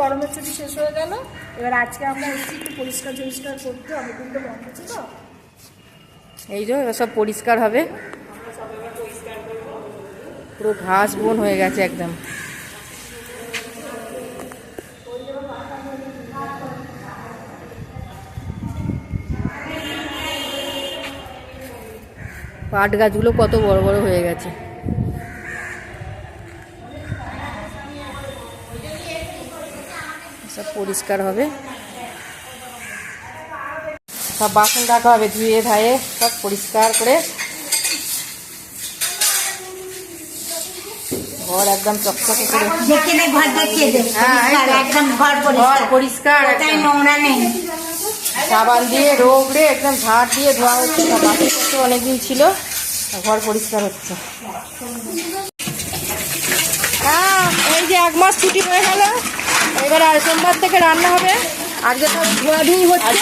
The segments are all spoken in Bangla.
গরমের ছুটি শেষ হয়ে গেল। এবার আজকে আমরা এসেছি একটু পরিষ্কার পরিষ্কার করতে অনেকদিন তো বন্ধ ছিল। এই যে, এবার সব পরিষ্কার হবে। পুরো ঘাস বন হয়ে গেছে একদম। পাট গাছগুলো কত বড় বড় হয়ে গেছে। সব পরিষ্কার হবে। সব বাসন রাখা হবে ধুয়ে ধায়ে সব পরিষ্কার করে। ঘর একদম চকচকে করে। ঘর হ্যাঁ, পরিষ্কার সাবান দিয়ে রোগড়ে একদম ঝাড় দিয়ে ধোয়া হচ্ছে। সব বাকি করতে অনেকদিন ছিল ঘর পরিষ্কার হচ্ছে। হ্যাঁ এই যে এক মাস ছুটি হয়ে গেল। এবার আর সোমবার থেকে রান্না হবে। আজকে সব ধোয়াধুয়ি হচ্ছে।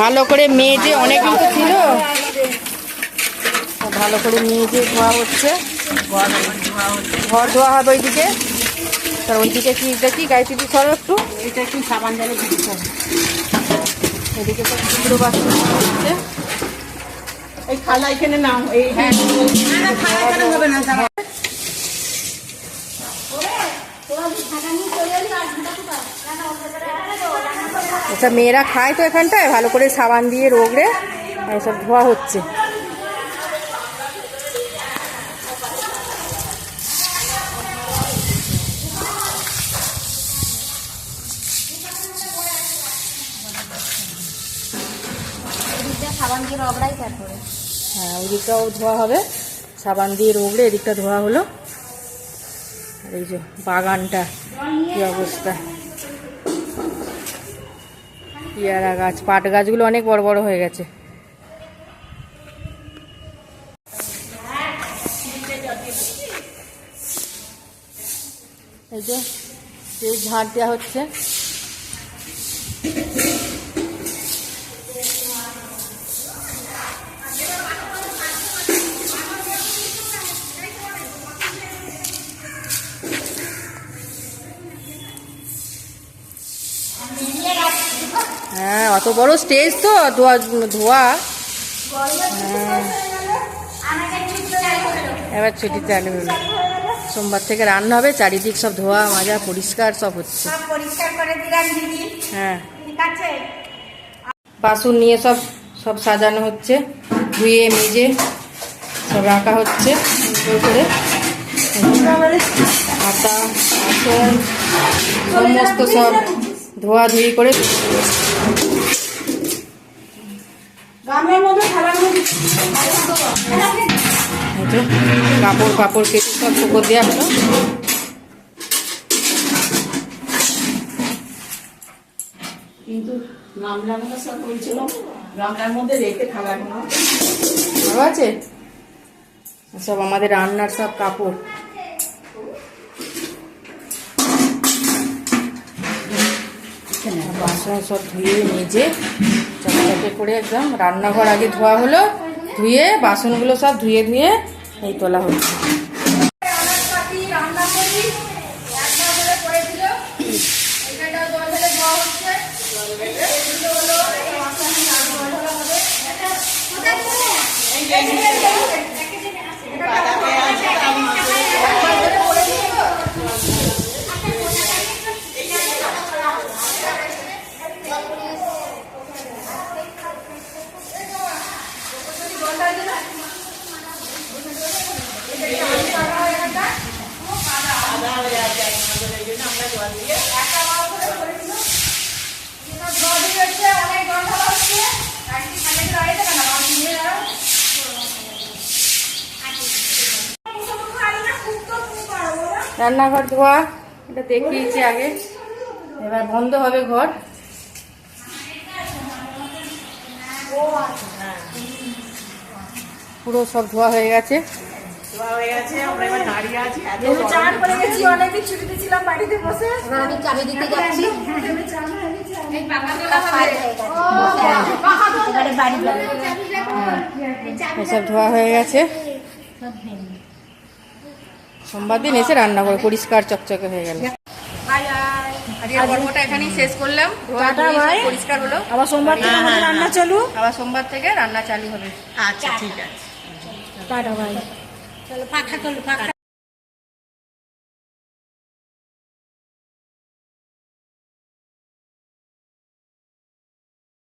ভালো করে মেজে অনেকদিন তো ছিল। ভালো করে মেজে ধোয়া হচ্ছে। ঘর ধোয়া হবে ওইদিকে। তার ওইদিকে কি দেখি গায়ে দিদি সরো একটু। এটা একটু সাবান জলে এদিকে টুকরো হচ্ছে। এই খালা এখানে নাও এই হ্যাঁ। না না খালা এখানে হবে না সাবান মেয়েরা খায় তো এখানটায়? ভালো করে সাবান দিয়ে রোগড়ে এসব ধোয়া হচ্ছে। সাবান দিয়ে হ্যাঁ ওই ধোয়া হবে। সাবান দিয়ে রোগড়ে এদিকটা ধোয়া হলো। আর এই যে বাগানটা, কি অবস্থা? পেয়ারা গাছ, পাট গাছগুলো অনেক বড় বড় হয়ে গেছে। এই যে ঝাড় দেওয়া হচ্ছে। হ্যাঁ অত বড় স্টেজ তো ধোয়া ধোয়া। হ্যাঁ। এবার ছুটি চালু হলো সোমবার থেকে রান্না হবে চারিদিক সব ধোয়া মাজা পরিষ্কার সব হচ্ছে। হ্যাঁ। বাসন নিয়ে সব সব সাজানো হচ্ছে ধুয়ে মেজে সব রাখা হচ্ছে সুন্দর করে। আটা বাসন সমস্ত সব ধোয়া ধুই করে কাপড় কাপড় কেটে সব শুকো দেওয়া হলো। কিন্তু সব বলছিল গামলার মধ্যে রেখে ভালো আছে? সব আমাদের রান্নার সব কাপড়। বাসন সব ধুয়ে মেজে চকচকে করে একদম রান্নাঘর আগে ধোয়া হলো, ধুয়ে বাসনগুলো সব ধুয়ে ধুয়ে এই তোলা হচ্ছে। রান্নাঘর ধোয়া এটা দেখিয়েছি আগে। এবার বন্ধ হবে ঘর। পুরো সব ধোয়া হয়ে গেছে। ধোয়া হয়ে এসব ধোয়া হয়ে গেছে। সোমবার দিন এসে রান্না করে পরিষ্কার চকচকে হয়ে গেল। এখানেই শেষ করলাম। সব। পরিষ্কার হলো। আবার সোমবার থেকে রান্না চালু। আবার সোমবার থেকে রান্না চালু হবে। আচ্ছা ঠিক আছে। টাটা ভাই। চলো পাখা চলো পাখা।